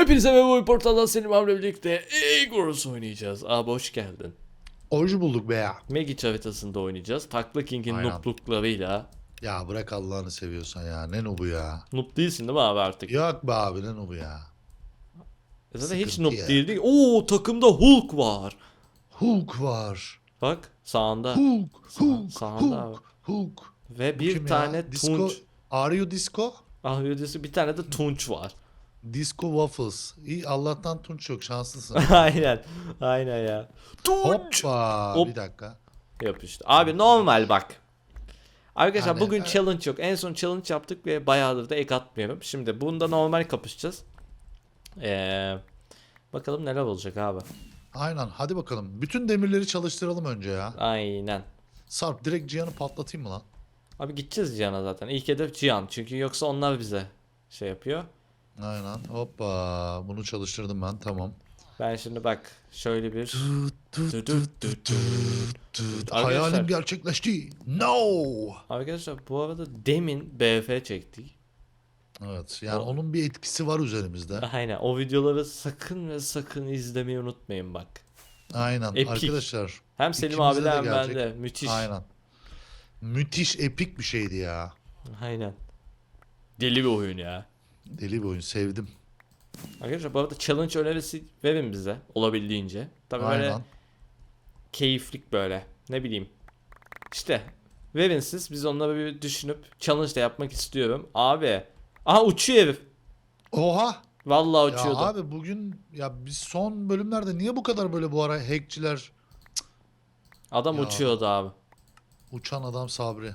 Hepinize merhaba oyun portaldan Selim abimle birlikte Igorus oynayacağız. Abi hoş geldin. Hoş bulduk be ya. Magic haritasında oynayacağız. Takla King'in Aynen. noobluklarıyla. Ya bırak Allah'ını seviyorsan ya. Ne nubu ya. Noob değilsin değil mi abi artık? Yok be abi ne nubu ya. Zaten hiç sıkıntı noob ya. değil değil. Oo takımda Hulk var. Hulk var. Bak sağında. Hulk, Sağ- Hulk, sağında abi. Hulk, Hulk. Ve bir Kim ya? tane Disco, Tunç. Are you disco? Ah ödesi bir tane de Tunç var. Disco Waffles. İyi Allah'tan Tunç yok şanslısın. aynen. Aynen ya. Tunç. Hoppa. Hop. Bir dakika. Yapıştı. Abi normal bak. Arkadaşlar Yani, bugün challenge yok. En son challenge yaptık ve bayağıdır da ek atmıyorum. Şimdi bunda normal kapışacağız. Ee, bakalım neler olacak abi. Aynen hadi bakalım. Bütün demirleri çalıştıralım önce ya. Aynen. Sarp direkt Cihan'ı patlatayım mı lan? Abi gideceğiz Cihan'a zaten. İlk hedef Cihan. Çünkü yoksa onlar bize şey yapıyor. Aynen. Hoppa. Bunu çalıştırdım ben tamam. Ben şimdi bak şöyle bir... Hayalim gerçekleşti. No. Arkadaşlar bu arada demin BF çektik. Evet yani O- onun bir etkisi var üzerimizde. Aynen o videoları sakın ve sakın izlemeyi unutmayın bak. Aynen Epik. arkadaşlar. Hem Selim İkimize de gelecek. bende. Müthiş. Aynen. Müthiş epik bir şeydi ya. Aynen. Deli bir oyun ya. Deli bir oyun sevdim. Arkadaşlar bu arada challenge önerisi verin bize olabildiğince. Tabii böyle Aynen. keyiflik böyle. Ne bileyim. İşte verin siz biz onları bir düşünüp challenge de yapmak istiyorum. Abi. Aha uçuyor herif. Oha. Vallahi Ya uçuyordu. abi bugün ya biz son bölümlerde niye bu kadar böyle bu ara hackçiler Adam Ya. uçuyordu abi. uçan adam Sabri.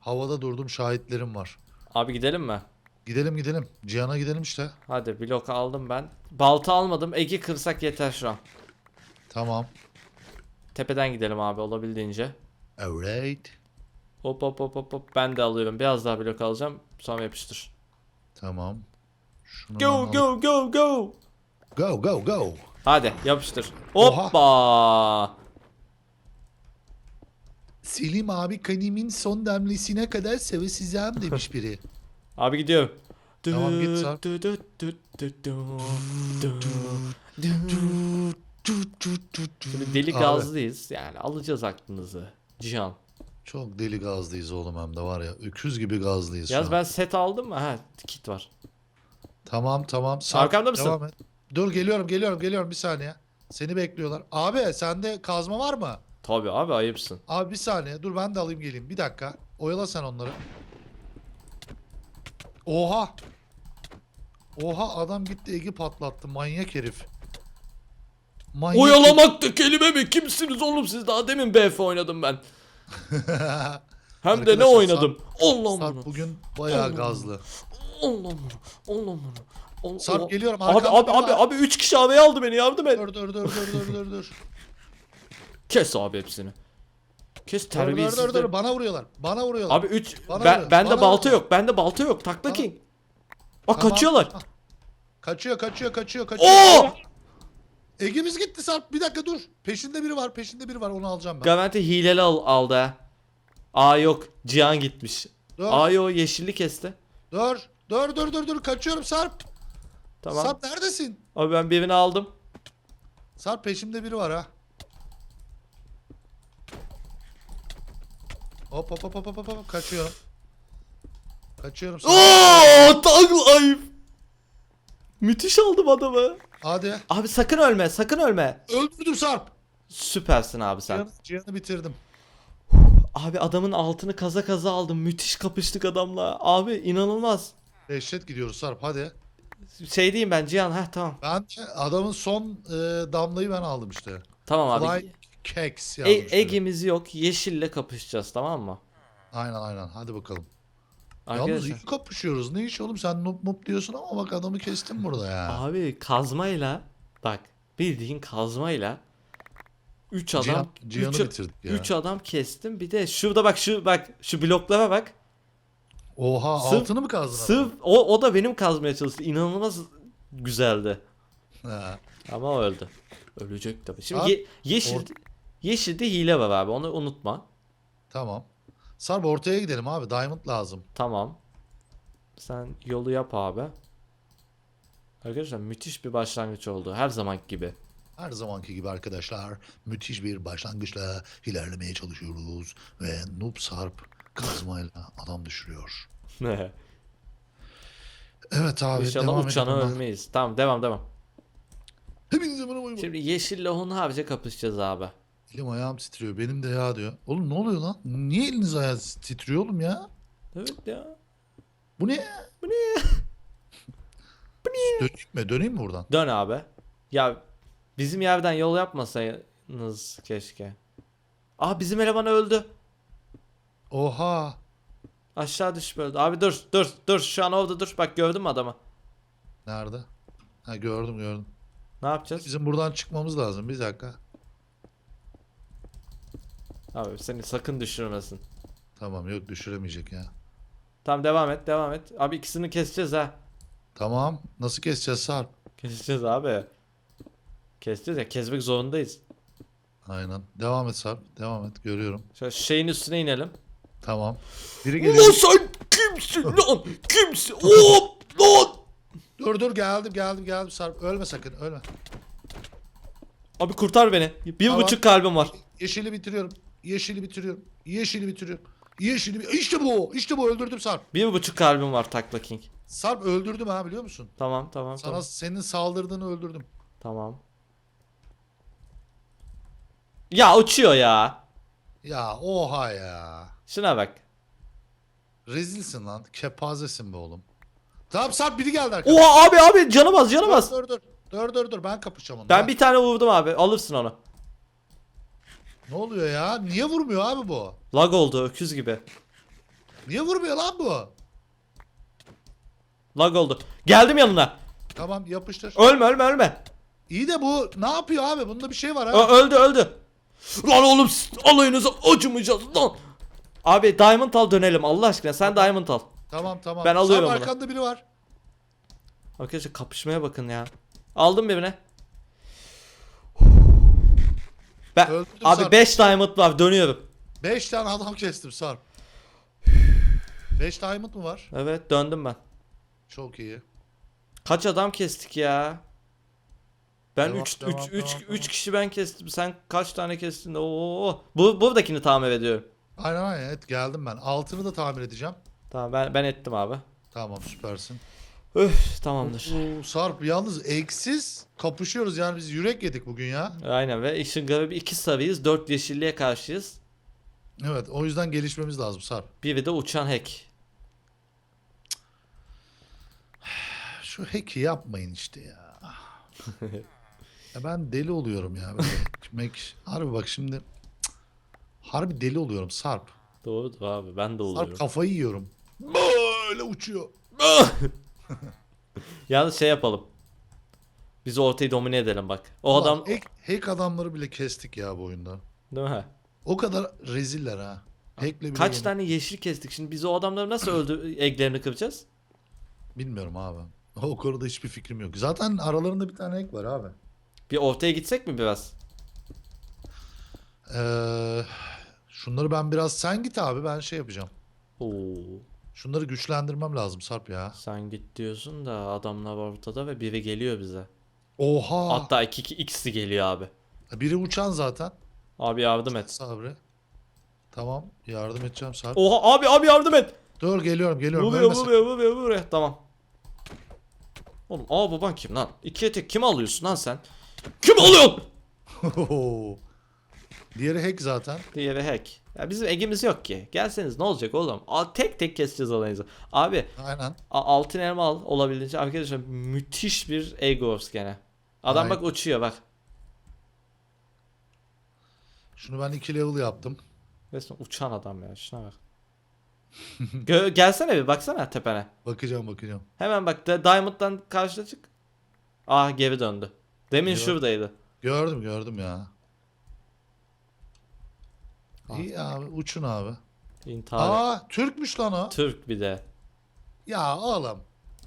Havada durdum şahitlerim var. Abi gidelim mi? Gidelim gidelim. Cihan'a gidelim işte. Hadi blok aldım ben. Balta almadım. Ege kırsak yeter şu an. Tamam. Tepeden gidelim abi olabildiğince. Evet. Hop hop hop hop hop. Ben de alıyorum. Biraz daha blok alacağım. Sonra yapıştır. Tamam. Şunu Go go go go. Go go go. Hadi yapıştır. Oha. Hoppa. Selim abi kanimin son demlisine kadar sevesizem demiş biri. Abi gidiyorum. Tamam, git Şimdi deli Abi, gazlıyız. Yani alacağız aklınızı. Cihan. Çok deli gazlıyız oğlum hem de var ya. Öküz gibi gazlıyız şu Yaz an. ben set aldım mı? Ha kit var. Tamam tamam. Sarp, Arkamda mısın? devam et. Dur geliyorum geliyorum geliyorum bir saniye. Seni bekliyorlar. Abi sende kazma var mı? Tabii abi ayıpsın. Abi bir saniye dur ben de alayım geleyim. Bir dakika. Oyala sen onları. Oha. Oha adam gitti Egi patlattı manyak herif. Manyak Oyalamak da kelime mi? Kimsiniz oğlum siz? Daha demin BF oynadım ben. Hem de ne Arkadaşlar, oynadım? Allah Sarp bunu. bugün bayağı Allah. gazlı. Allah bunu. Allah bunu. Allah- Sarp geliyorum. Abi arkamda abi abi var. abi 3 kişi havaya aldı beni yardım et. Dur dur dur dur dur dur dur. Kes abi hepsini. Kes Dur dur dur dur bana vuruyorlar. Bana vuruyorlar. Abi 3 Bana ben vuruyor, bende bana balta vuruyor. yok. Bende balta yok. Takla Bana- King. Tamam. kaçıyorlar. Ah. Kaçıyor kaçıyor kaçıyor kaçıyor. Oo! Ege'miz gitti Sarp. Bir dakika dur. Peşinde biri var. Peşinde biri var. Onu alacağım ben. Garanti hileli al, aldı ha. Aa yok. Cihan gitmiş. Dur. Aa yo yeşilli kesti. Dur. Dur dur dur dur. Kaçıyorum Sarp. Tamam. Sarp neredesin? Abi ben birini aldım. Sarp peşimde biri var ha. Hop hop hop hop hop hop. Kaçıyorum. Kaçıyorum Sarp. Oo, tag life. Müthiş aldım adamı. Hadi. Abi sakın ölme, sakın ölme. Öldürdüm Sarp. Süpersin abi sen. Cihan'ı, Cihan'ı bitirdim. Abi adamın altını kaza kaza aldım. Müthiş kapıştık adamla. Abi inanılmaz. Dehşet gidiyoruz Sarp hadi. Şey diyeyim ben Cihan. Heh tamam. Ben adamın son e, damlayı ben aldım işte. Tamam abi. Fly Cakes E, yazmış. biri. egimiz yok. Yeşille kapışacağız tamam mı? Aynen aynen hadi bakalım. Yalnız Arkadaşlar. iyi kapışıyoruz. Ne iş oğlum sen noob noob diyorsun ama bak adamı kestin burada ya. Abi kazmayla bak bildiğin kazmayla 3 adam Cihan, Cihan'ı üç- bitirdik ya. üç adam kestim. Bir de şurada bak şu bak şu bloklara bak. Oha Sırf- altını mı kazdın? Sırf o, o da benim kazmaya çalıştı. İnanılmaz güzeldi. Ha. Ama öldü. Ölecek tabii. Şimdi Abi, ye- yeşil or- yeşilde hile var abi. Onu unutma. Tamam. Sarp ortaya gidelim abi. Diamond lazım. Tamam. Sen yolu yap abi. Arkadaşlar müthiş bir başlangıç oldu. Her zamanki gibi. Her zamanki gibi arkadaşlar müthiş bir başlangıçla ilerlemeye çalışıyoruz. Ve Noob Sarp kazmayla adam düşürüyor. Evet abi İnşallah devam uçana edelim. ölmeyiz. Tamam devam devam. Hepinize merhaba. Şimdi yeşille Hunharca kapışacağız abi. Elim ayağım titriyor. Benim de ya diyor. Oğlum ne oluyor lan? Niye eliniz ayağınız titriyor oğlum ya? Evet ya. Bu ne? Bu ne ya? Döneyim mi? Döneyim mi buradan? Dön abi. Ya bizim yerden yol yapmasaydınız keşke. Aa bizim eleman öldü. Oha. Aşağı düşüp öldü. Abi dur dur dur şu an orada dur. Bak gördün mü adamı? Nerede? Ha gördüm gördüm. Ne yapacağız? Bizim buradan çıkmamız lazım. Bir dakika. Abi seni sakın düşürmesin. Tamam yok düşüremeyecek ya. Tamam devam et devam et. Abi ikisini keseceğiz ha. Tamam. Nasıl keseceğiz Sarp? Keseceğiz abi. Keseceğiz ya kesmek zorundayız. Aynen. Devam et Sarp. Devam et. Görüyorum. Şöyle şeyin üstüne inelim. Tamam. Biri Ulan geliyor. sen kimsin lan? Kimsin? Hop lan! dur dur geldim geldim geldim Sarp. Ölme sakın ölme. Abi kurtar beni. Bir Tamam. buçuk kalbim var. Yeşili bitiriyorum. Yeşili bitiriyorum. Yeşili bitiriyorum. Yeşili bi- İşte bu. İşte bu öldürdüm Sarp. Bir buçuk kalbim var takla king. Sarp öldürdüm ha biliyor musun? Tamam tamam Sana tamam. senin saldırdığını öldürdüm. Tamam. Ya uçuyor ya. Ya oha ya. Şuna bak. Rezilsin lan. Kepazesin be oğlum. Tamam Sarp biri geldi arkadaşlar. Oha abi abi canı bas canı bas. Dur dur. Dur dur dur ben kapışacağım onunla. Ben bir tane vurdum abi. Alırsın onu. Ne oluyor ya? Niye vurmuyor abi bu? Lag oldu öküz gibi. Niye vurmuyor lan bu? Lag oldu. Geldim yanına. Tamam yapıştır. Ölme ölme ölme. İyi de bu ne yapıyor abi? Bunda bir şey var ha. Ö- öldü öldü. Lan oğlum siz alayınıza acımayacağız lan. Abi Diamond al dönelim Allah aşkına sen Diamond al. Tamam tamam. Ben alıyorum Sarp bunu. arkanda biri var. Arkadaşlar kapışmaya bakın ya. Aldım birine. Ben, Öldürdüm abi Sarp. 5 Diamond var dönüyorum. 5 tane adam kestim Sarp. 5 diamond mı var? Evet döndüm ben. Çok iyi. Kaç adam kestik ya? Ben Devam, 3 devam, 3 devam, 3 devam. 3 kişi ben kestim. Sen kaç tane kestin? Oo. Bu buradakini tamir ediyorum. Aynen aynen evet geldim ben. Altını da tamir edeceğim. Tamam ben ben ettim abi. Tamam süpersin. Öf tamamdır. Oo, Sarp yalnız eksiz kapışıyoruz yani biz yürek yedik bugün ya. Aynen ve işin garibi iki sarıyız. 4 yeşilliğe karşıyız. Evet o yüzden gelişmemiz lazım Sarp. Biri de uçan hack. Şu hack'i yapmayın işte ya. ya ben deli oluyorum ya. Böyle harbi bak şimdi cık, harbi deli oluyorum Sarp. Doğrudur abi ben de Sarp oluyorum. kafayı yiyorum. Böyle uçuyor. Yalnız şey yapalım. Biz ortayı domine edelim bak. O Ulan adam hack, hack adamları bile kestik ya bu oyunda. değil mi? O kadar reziller ha. Hack'le bile Kaç yenik- tane yeşil kestik. Şimdi biz o adamları nasıl öldü eglerini kıracağız? Bilmiyorum abi. O konuda hiçbir fikrim yok. Zaten aralarında bir tane hack var abi. Bir ortaya gitsek mi biraz? Ee, şunları ben biraz sen git abi ben şey yapacağım. Oo. Şunları güçlendirmem lazım Sarp ya. Sen git diyorsun da adamlar ortada ve biri geliyor bize. Oha. Hatta iki, iki ikisi geliyor abi. Biri uçan zaten. Abi yardım et. Sabri. Tamam yardım edeceğim Sarp. Oha abi abi yardım et. Dur geliyorum geliyorum. Vuruyor vuruyor vuruyor vuruyor. Tamam. Oğlum aa baban kim lan? İkiye tek kim alıyorsun lan sen? Kim alıyorsun? Diğeri hack zaten. Diğeri hack. Ya bizim egimiz yok ki. Gelseniz ne olacak oğlum? Aa, tek tek keseceğiz alayınızı. Abi Aynen. altın elma al olabildiğince. Arkadaşlar müthiş bir egos gene. Adam Aynen. bak uçuyor bak. Şunu ben iki level yaptım. Resmen uçan adam ya şuna bak. Gö- gelsene bir baksana tepene. Bakacağım bakacağım. Hemen bak Di- Diamond'dan karşıda çık. Ah geri döndü. Demin Yok. şuradaydı. Gördüm gördüm ya. İyi abi uçun abi. İntihar. Aa Türkmüş lan o. Türk bir de. Ya oğlum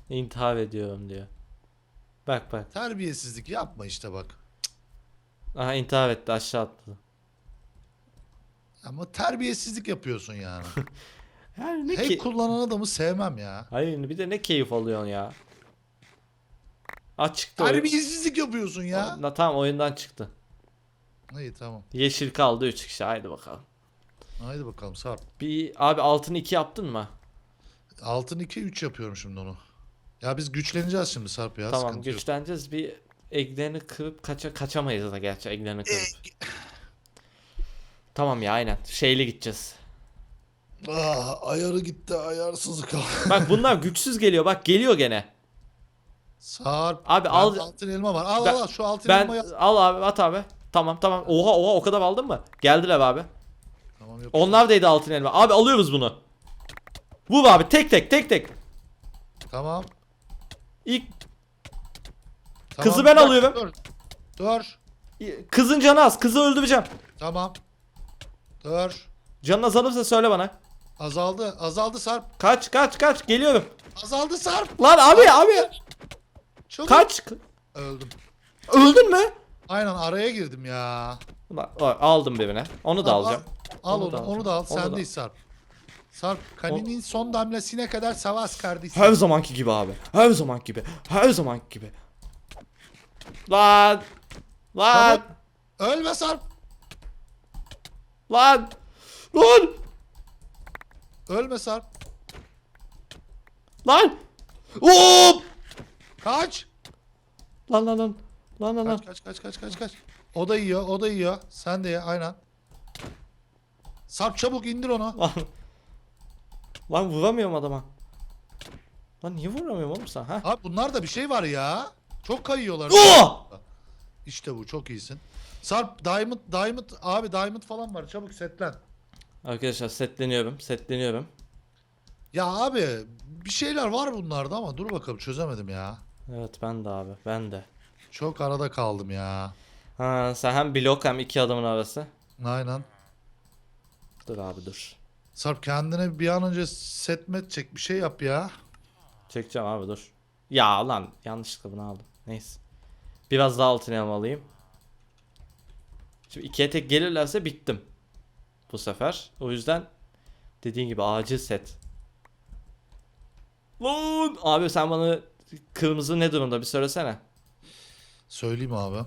İntihar ediyorum diyor. Bak bak. terbiyesizlik yapma işte bak. Aha intihar etti aşağı atladı. Ama terbiyesizlik yapıyorsun yani. Yani ne Hack ki? kullanan adamı sevmem ya. Hayır bir de ne keyif alıyorsun ya. Aa çıktı oyun. Terbiyesizlik yapıyorsun ya. Na, tamam oyundan çıktı. İyi tamam. Yeşil kaldı 3 kişi haydi bakalım. Haydi bakalım Sarp. Bir abi altını 2 yaptın mı? Altın 2 3 yapıyorum şimdi onu. Ya biz güçleneceğiz şimdi Sarp ya. tamam sıkıntı yok. güçleneceğiz bir eglerini kırıp kaça kaçamayız da gerçi eglerini kırıp. Tamam ya aynen şeyli gideceğiz. Ah, ayarı gitti ayarsızı kaldı. Bak bunlar güçsüz geliyor bak geliyor gene. Sarp. Abi al- altın elma var. Al Ben- al al şu altın Ben elmayı al. al abi at abi. Tamam tamam. Oha oha o kadar aldın mı? Geldiler abi. Onlar değdi altın elma. Abi alıyoruz bunu. Vur abi tek tek tek tek. Tamam. İlk tamam. Kızı ben dakika, alıyorum. Dur. Dur. kızın canı az. Kızı öldüreceğim. Tamam. Dur. Canın azalırsa söyle bana. Azaldı. Azaldı Sarp. Kaç kaç kaç geliyorum. Azaldı Sarp. Lan abi abi. Çabuk. Kaç. Öldüm. Öldün mü? Aynen araya girdim ya. Ulan, aldım birine. Onu da Al, alacağım. Al Onu onu, da onu, da al. Da- Sendeyiz Sarp. Sarp kaninin son damlasına kadar savaş kardeşim. Her zamanki gibi abi. Her zamanki gibi. Her zamanki gibi. Lan. Lan. Tamam. Ölme Sarp. Lan. Lan. Ölme Sarp. Lan. Hop. Kaç. Lan lan lan. Lan lan lan. Kaç kaç kaç kaç kaç kaç. O da yiyor, o da yiyor. Sen de ye aynen. Sarp çabuk indir onu. Lan. Lan vuramıyorum adama. Lan niye vuramıyorum oğlum sen ha? Abi bunlar da bir şey var ya. Çok kayıyorlar. Oh! İşte bu çok iyisin. Sarp Diamond Diamond abi Diamond falan var. Çabuk setlen. Arkadaşlar setleniyorum. Setleniyorum. Ya abi bir şeyler var bunlarda ama dur bakalım çözemedim ya. Evet ben de abi. Ben de. Çok arada kaldım ya. Ha sen hem blok hem iki adamın arası. Aynen. Dur abi dur. Sarp kendine bir an önce setmet çek bir şey yap ya. Çekeceğim abi dur. Ya lan yanlışlıkla bunu aldım. Neyse. Biraz daha altın elma alayım. Şimdi ikiye tek gelirlerse bittim. Bu sefer. O yüzden dediğin gibi acil set. Lan! Abi sen bana kırmızı ne durumda bir söylesene. Söyleyeyim abi.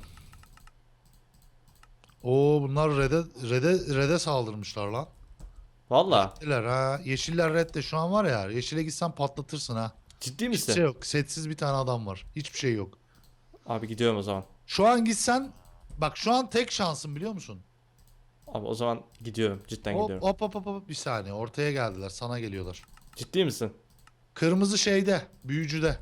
Oo bunlar red'e red'e red'e saldırmışlar lan. Valla. Red'ler ha. Yeşiller red'de şu an var ya. Yeşile gitsen patlatırsın ha. Ciddi Hiçbir misin? şey yok. Setsiz bir tane adam var. Hiçbir şey yok. Abi gidiyorum o zaman. Şu an gitsen bak şu an tek şansın biliyor musun? Abi o zaman gidiyorum. Cidden Hop gidiyorum. hop hop hop hop bir saniye ortaya geldiler sana geliyorlar. Ciddi misin? Kırmızı şeyde büyücüde.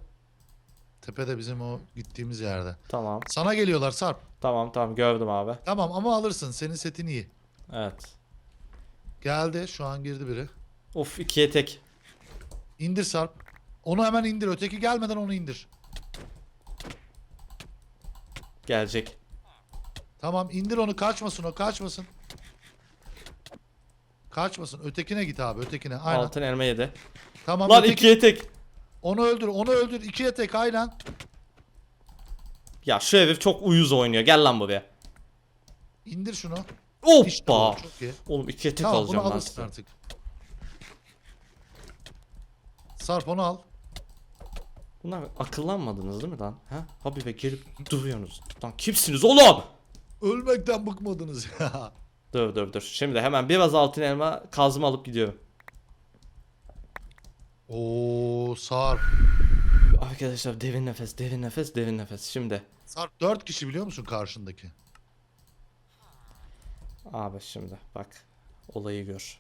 Tepede bizim o gittiğimiz yerde. Tamam. Sana geliyorlar Sarp. Tamam tamam gördüm abi. Tamam ama alırsın senin setin iyi. Evet. Geldi şu an girdi biri. Of ikiye tek. İndir Sarp. Onu hemen indir. Öteki gelmeden onu indir. Gelecek. Tamam indir onu kaçmasın o kaçmasın. Kaçmasın. Ötekine git abi ötekine. Aynen. Altın elma yedi. Tamam Lan öteki- ikiye tek. Onu öldür onu öldür. İkiye tek aynen. Ya şu herif çok uyuz oynuyor. Gel lan buraya. İndir şunu. Hoppa. İşte bu, çok iyi. Oğlum ikiye tek Tamam bunu alacağım ben alırsın size. artık. Sarp onu al. Bunlar akıllanmadınız değil mi lan? Ha? Habibe gelip duruyorsunuz. Lan kimsiniz oğlum? Ölmekten bıkmadınız ya. Dur dur dur. Şimdi hemen biraz altın elma kazma alıp gidiyorum. Oo Sarp. Arkadaşlar derin nefes, derin nefes, derin nefes. Şimdi. Sarp 4 kişi biliyor musun karşındaki? Abi şimdi bak. Olayı gör.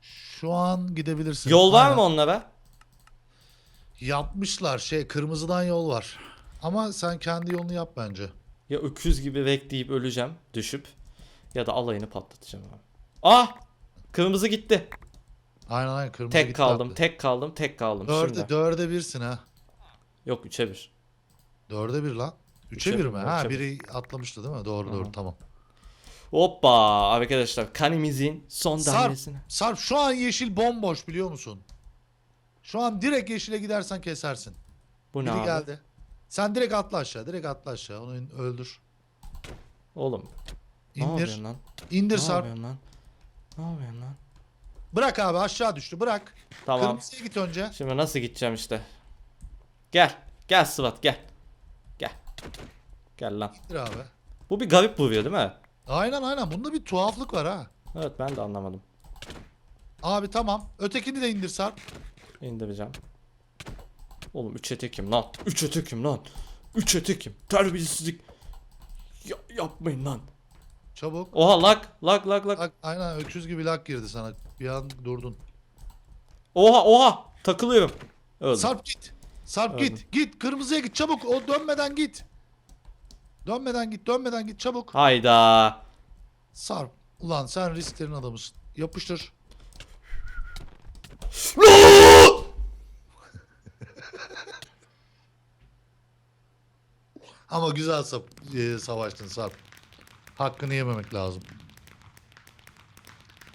Şu an gidebilirsin. Yol var Aynen. mı onlara? Yapmışlar şey kırmızıdan yol var. Ama sen kendi yolunu yap bence. Ya öküz gibi bekleyip öleceğim düşüp ya da alayını patlatacağım abi. Ah! Kırmızı gitti. Aynen aynen kırmızı Tek gitti kaldım, abi. tek kaldım, tek kaldım. Dörde, Şimdi. dörde birsin ha. Yok 3'e 1. Dörde bir lan. Üçe Üçe bir bir, mi? Ha üçe bir. biri atlamıştı değil mi? Doğru Hı doğru hı. tamam. Hoppa arkadaşlar kanimizin son Sarp, damlasını. Sarp şu an yeşil bomboş biliyor musun? Şu an direkt yeşile gidersen kesersin. Bu ne Biri abi? geldi. Sen direkt atla aşağı. Direkt atla aşağı. Onu in- öldür. Oğlum ne İndir. yapıyorsun lan? İndir Ne Sarp. yapıyorsun lan? Ne yapıyorsun lan? Bırak abi aşağı düştü. Bırak. Tamam. Kırmızıya git önce. Şimdi nasıl gideceğim işte? Gel. Gel Sıvat gel. Gel lan. Bir abi. Bu bir garip vuruyor değil mi? Aynen aynen. Bunda bir tuhaflık var ha. Evet ben de anlamadım. Abi tamam. Ötekini de indir Sarp. İndireceğim. Oğlum 3 etekim lan. 3 etekim lan. 3 etekim. Terbiyesizlik. Ya, yapmayın lan. Çabuk. Oha lak lak lak lak. Aynen öküz gibi lak girdi sana. Bir an durdun. Oha oha takılıyorum. Öldüm. Sarp git. Sarp Öldüm. git. Git. Kırmızıya git çabuk. O dönmeden git. Dönmeden git. Dönmeden git çabuk. Hayda. Sarp. Ulan sen risklerin adamısın. Yapıştır. Ama güzel sap- e, savaştın Sarp. Hakkını yememek lazım.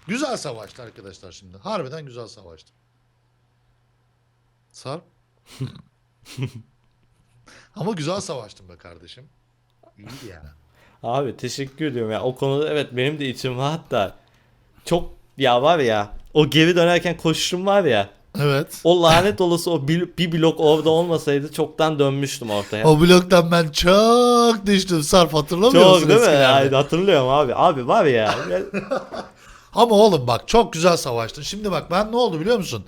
Güzel savaştı arkadaşlar şimdi. Harbiden güzel savaştı. Sarp. Ama güzel savaştın be kardeşim. İyiydi yani. Abi teşekkür ediyorum ya. O konuda evet benim de içim rahat da. Çok ya var ya. O geri dönerken koşuşum var ya. Evet. O lanet olası o bir, bir blok orada olmasaydı çoktan dönmüştüm ortaya. O bloktan ben çok düştüm Sarp hatırlamıyor musun Çok değil mi? Ay, hatırlıyorum abi. Abi var ya. Ama oğlum bak çok güzel savaştın. Şimdi bak ben ne oldu biliyor musun?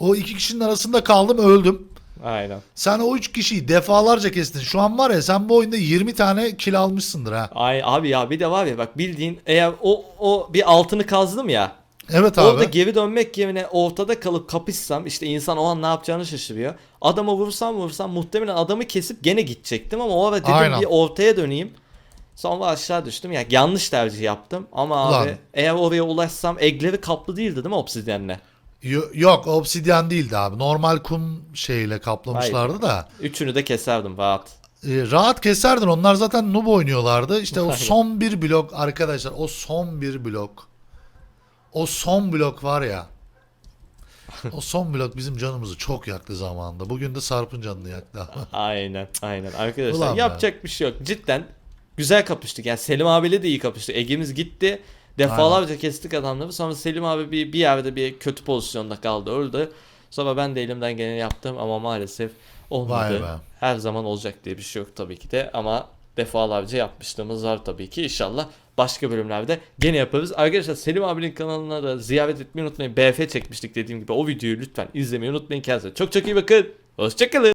O iki kişinin arasında kaldım öldüm. Aynen. Sen o üç kişiyi defalarca kestin. Şu an var ya sen bu oyunda 20 tane kill almışsındır ha. Ay abi ya bir de var ya bak bildiğin eğer o o bir altını kazdım ya. Evet abi. Orada geri dönmek yerine ortada kalıp kapışsam işte insan o an ne yapacağını şaşırıyor. Adama vursam vursam muhtemelen adamı kesip gene gidecektim ama o ara dedim Aynen. bir ortaya döneyim. Sonra aşağı düştüm. Ya yanlış tercih yaptım ama Ulan. abi eğer oraya ulaşsam egleri kaplı değildi değil mi obsidyenle? Yo- Yok obsidyen değildi abi. Normal kum şeyle kaplamışlardı da. Üçünü de keserdim rahat. E, rahat keserdin. Onlar zaten noob oynuyorlardı. İşte o Aynen. son bir blok arkadaşlar. O son bir blok. O son blok var ya. o son blok bizim canımızı çok yaktı zamanında. Bugün de Sarp'ın canını yaktı. Aynen aynen arkadaşlar Ulan be. yapacak bir şey yok. Cidden güzel kapıştık. Yani Selim abiyle de iyi kapıştık. Ege'miz gitti. Defalarca kestik adamları. Sonra Selim abi bir, bir yerde bir kötü pozisyonda kaldı öldü. Sonra ben de elimden geleni yaptım ama maalesef olmadı. Her zaman olacak diye bir şey yok tabii ki de ama defalarca yapmışlığımız var tabii ki. İnşallah başka bölümlerde gene yaparız. Arkadaşlar Selim abinin kanalına da ziyaret etmeyi unutmayın. BF çekmiştik dediğim gibi o videoyu lütfen izlemeyi unutmayın. Kendinize çok çok iyi bakın. Hoşçakalın.